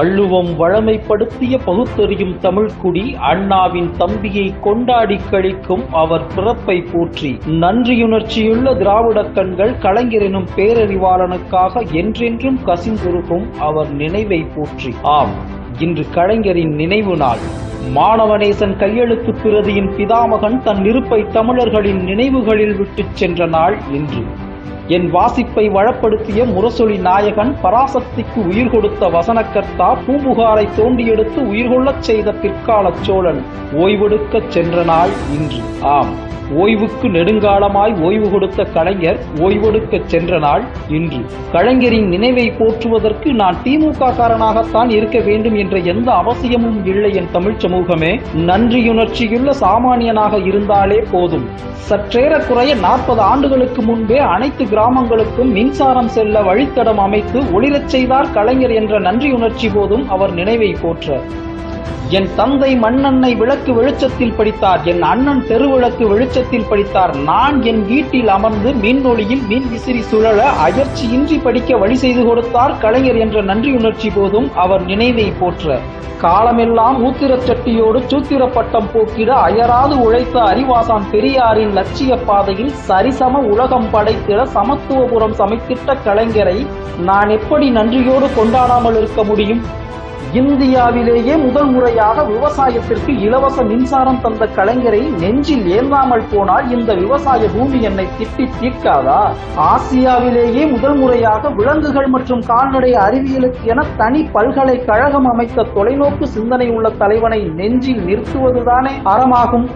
வள்ளுவம் வழமைப்படுத்திய பகுத்தறியும் தமிழ்குடி அண்ணாவின் தம்பியை கொண்டாடி கழிக்கும் அவர் பிறப்பை போற்றி நன்றியுணர்ச்சியுள்ள திராவிடக் கண்கள் கலைஞரினும் பேரறிவாளனுக்காக என்றென்றும் கசிந்துருகும் அவர் நினைவை போற்றி. ஆம் இன்று கலைஞரின் நினைவு நாள். மாணவநேசன் கையெழுத்து பிரதியின் பிதாமகன் தன் இருப்பை தமிழர்களின் நினைவுகளில் விட்டுச் சென்ற நாள் இன்று. என் வாசிப்பை வளப்படுத்திய முரசொலி நாயகன் பராசக்திக்கு உயிர் கொடுத்த வசனக்கர்த்தா பூம்புகாரை தோண்டியெடுத்து உயிர்கொள்ளச் செய்த பிற்காலச் சோழன் ஓய்வெடுக்கச் சென்ற நாள் இன்று. ஆம். ஓய்வுக்கு நெடுங்காலமாய் ஓய்வு கொடுத்த கலைஞர் ஓய்வெடுக்க சென்ற நாள் இன்று. கலைஞரின் நினைவை போற்றுவதற்கு நான் திமுக காரனாகத்தான் இருக்க வேண்டும் என்ற எந்த அவசியமும் இல்லை என் தமிழ்ச் சமூகமே. நன்றியுணர்ச்சியுள்ள சாமானியனாக இருந்தாலே போதும். சற்றேறக்குறைய நாற்பது ஆண்டுகளுக்கு முன்பே அனைத்து கிராமங்களுக்கும் மின்சாரம் செல்ல வழித்தடம் அமைத்து ஒளிரச் செய்தார் கலைஞர் என்ற நன்றியுணர்ச்சி போதும் அவர் நினைவை போற்ற என் தந்தை மண்ணெண்ணை விளக்கு வெளிச்சத்தில் படித்தார் என் அண்ணன் தெருவிளக்கு வெளிச்சத்தில் படித்தார் நான் என் வீட்டில் அமர்ந்து மின் மின் விசிறி சுழல அயற்சியின்றி படிக்க வழி செய்து கொடுத்தார் கலைஞர் என்ற நன்றியுணர்ச்சி போதும் அவர் நினைவை போற்ற. காலமெல்லாம் ஊத்திரச் சட்டியோடு சூத்திர பட்டம் போக்கிட அயராது உழைத்த அறிவாசான் பெரியாரின் லட்சிய பாதையில் சரிசம உலகம் படைத்திட சமத்துவபுரம் சமைத்திட்ட கலைஞரை நான் எப்படி நன்றியோடு கொண்டாடாமல் இருக்க முடியும்? இந்தியாவிலேயே முதல் முறையாக விவசாயத்திற்கு இலவச மின்சாரம் தந்த கலைஞரை நெஞ்சில் ஏந்தாமல் போனால் இந்த விவசாய பூமி என்னை திட்டி தீர்க்காதா? ஆசியாவிலேயே முதல் முறையாக விலங்குகள் மற்றும் கால்நடை அறிவியலுக்கு என தனி பல்கலைக்கழகம் அமைத்த தொலைநோக்கு சிந்தனை உள்ள தலைவனை நெஞ்சில் நிறுத்துவதுதானே அறமாகும்.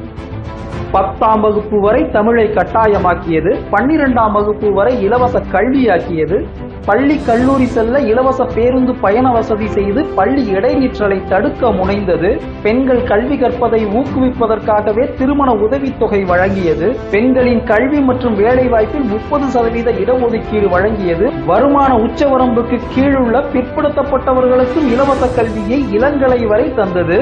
பத்தாம் வகுப்பு வரை தமிழை கட்டாயமாக்கியது பன்னிரெண்டாம் வகுப்பு வரை இலவச கல்வியாக்கியது பள்ளி கல்லூரி செல்ல இலவச பேருந்து பயண வசதி செய்து பள்ளி இடைநிற்றலை தடுக்க முனைந்தது. பெண்கள் கல்வி கற்பதை ஊக்குவிப்பதற்காகவே திருமண உதவித்தொகை வழங்கியது. பெண்களின் கல்வி மற்றும் வேலைவாய்ப்பில் முப்பது சதவீத இடஒதுக்கீடு வழங்கியது. வருமான உச்சவரம்புக்கு கீழுள்ள பிற்படுத்தப்பட்டவர்களுக்கும் இலவச கல்வியை இளங்கலை வரை தந்தது.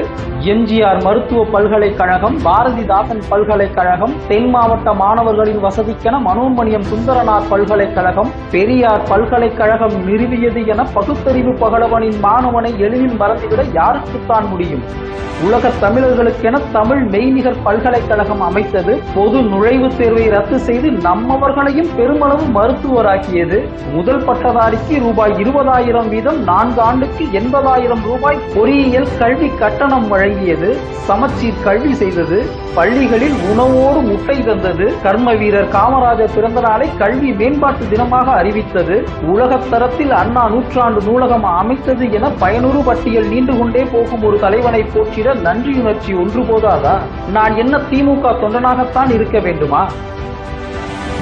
எம்ஜிஆர் மருத்துவ பல்கலைக்கழகம் பாரதிதாசன் பல்கலைக்கழகம் தென் மாவட்ட மாணவர்களின் வசதிக்கென மனோன்மணியம் சுந்தரனார் பல்கலைக்கழகம் பெரியார் பல்கலைக்கழகம் நிறுவியது என பகுத்தறிவு பகலவனின் மாணவனை எளிதில் மறந்துவிட யாருக்குத்தான் முடியும்? உலக தமிழர்களுக்கென தமிழ் மெய்நிகர் பல்கலைக்கழகம் அமைத்தது பொது நுழைவுத் தேர்வை ரத்து செய்து நம்மவர்களையும் பெருமளவு மருத்துவராக்கியது. முதல் பட்டதாரிக்கு ரூபாய் இருபதாயிரம் வீதம் நான்கு ஆண்டுக்கு எண்பதாயிரம் ரூபாய் பொறியியல் கல்வி கட்டணம் வழங்கியது. சமச்சீர் கல்வி செய்தது. பள்ளிகளில் உணவோடு முட்டை தந்தது. கர்ம வீரர் காமராஜர் பிறந்த நாளை கல்வி மேம்பாட்டு தினமாக அறிவித்தது. உலக உலகத் தரத்தில் அண்ணா நூற்றாண்டு நூலகம் அமைத்தது என பயனுறு பட்டியல் நீண்டு கொண்டே போகும் ஒரு தலைவனை போற்றிட நன்றியுணர்ச்சி ஒன்று போதாதா? நான் என்ன திமுக தொண்டனாகத்தான் இருக்க வேண்டுமா?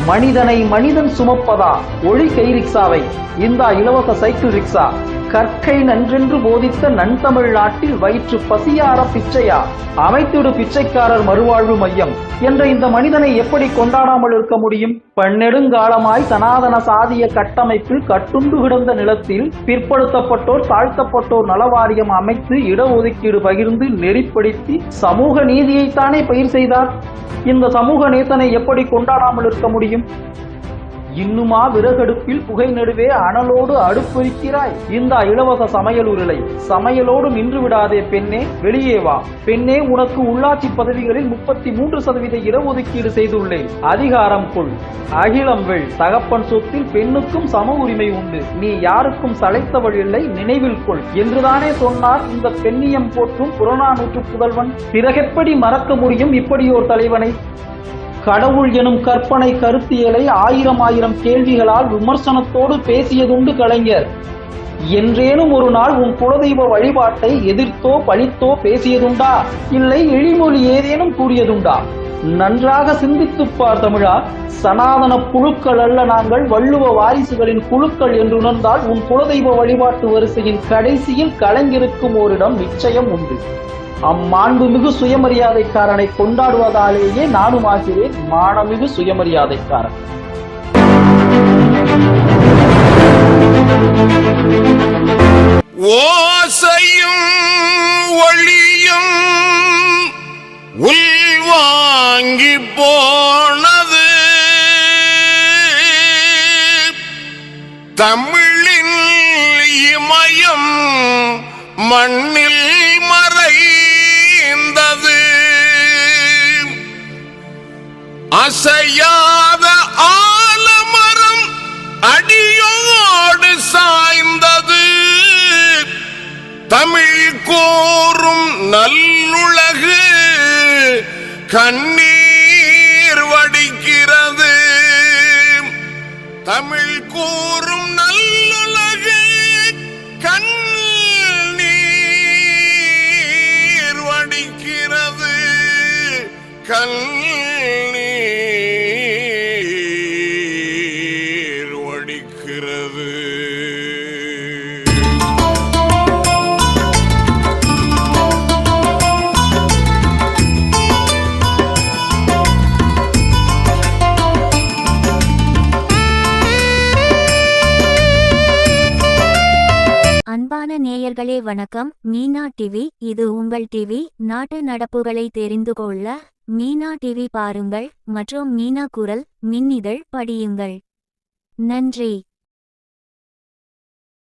மனிதனை மனிதன் சுமப்பதா? ஒளி கை ரிக்ஷாவை. இந்தா இலவச சைக்கிள் ரிக்ஷா. கற்கை நன்றென்று போதித்த நன்தமிழ் நாட்டில் வயிற்று பசியார பிச்சையா? அமைத்திடு பிச்சைக்காரர் மறுவாழ்வு மையம். என்ற இந்த மனிதனை எப்படி கொண்டாடாமல் இருக்க முடியும்? பன்னெடுங்காலமாய் சனாதன சாதிய கட்டமைப்பில் கட்டுண்டு கிடந்த நிலத்தில் பிற்படுத்தப்பட்டோர் தாழ்த்தப்பட்டோர் நலவாரியம் அமைத்து இடஒதுக்கீடு பகிர்ந்து நெறிப்படுத்தி சமூக நீதியைத்தானே பயிர் செய்தார்? இந்த சமூக நேசனை எப்படி கொண்டாடாமல் இருக்க முடியும்? இன்னுமா விறகடுப்பில் புகை நடுவே அனலோடு அடுப்பிருக்கிறாய் இந்த இலவச சமையல் உருளை. சமையலோடு நின்று விடாதே பெண்ணே வெளியே வா. பெண்ணே உனக்கு உள்ளாட்சி பதவிகளில் முப்பத்தி மூன்று சதவீத இடஒதுக்கீடு செய்துள்ளேன். அதிகாரம் கொள். அகிலம் வெள். தகப்பன் சொத்தில் பெண்ணுக்கும் சம உரிமை உண்டு. நீ யாருக்கும் சளைத்தவள் இல்லை நினைவில் கொள். என்றுதானே சொன்னார் இந்த பெண்ணியம் போற்றும் புறநானூற்று புதல்வன். பிறகெப்படி மறக்க முடியும் இப்படியோர் தலைவனை? கடவுள் எனும் கற்பனை கருத்தியலை ஆயிரம் ஆயிரம் கேள்விகளால் விமர்சனத்தோடு பேசியதுண்டு கலைஞர். என்றேனும் ஒரு நாள் உன் குலதெய்வ வழிபாட்டை எதிர்த்தோ பழித்தோ பேசியதுண்டா? இல்லை எழிமொழி ஏதேனும் கூறியதுண்டா? நன்றாக சிந்தித்துப் பார் தமிழா சனாதன புழுக்கள் அல்ல நாங்கள் வள்ளுவ வாரிசுகளின் குழுக்கள் என்று உணர்ந்தால் உன் குலதெய்வ வழிபாட்டு வரிசையின் கடைசியில் கலைஞருக்கும் ஓரிடம் நிச்சயம் உண்டு. அம்மாண்புமிகு சுயமரியாதைக்காரனை கொண்டாடுவதாலேயே நானும் ஆகிறேன். மானமிகு சுயமரியாதைக்காரன். ஓசையும் ஒளியும் உள்வாங்கி போனது. தமிழின் இமயம் மண்ணில் அசையாத ஆலமரம் அடியோடு சாய்ந்தது. தமிழ் கோரும் நல்லுலகு கண்ணீர் வடிக்கிறது. தமிழ் கூறும் நல்லுலகு கண்ணீர் வடிக்கிறது. கண் அன்பான நேயர்களே வணக்கம். மீனா டிவி இது உங்கள் டிவி. நாட்டு நடப்புகளை தெரிந்து கொள்ள மீனா டிவி பாருங்கள். மற்றும் மீனா குரல் மின்னிதழ் படியுங்கள். நன்றி.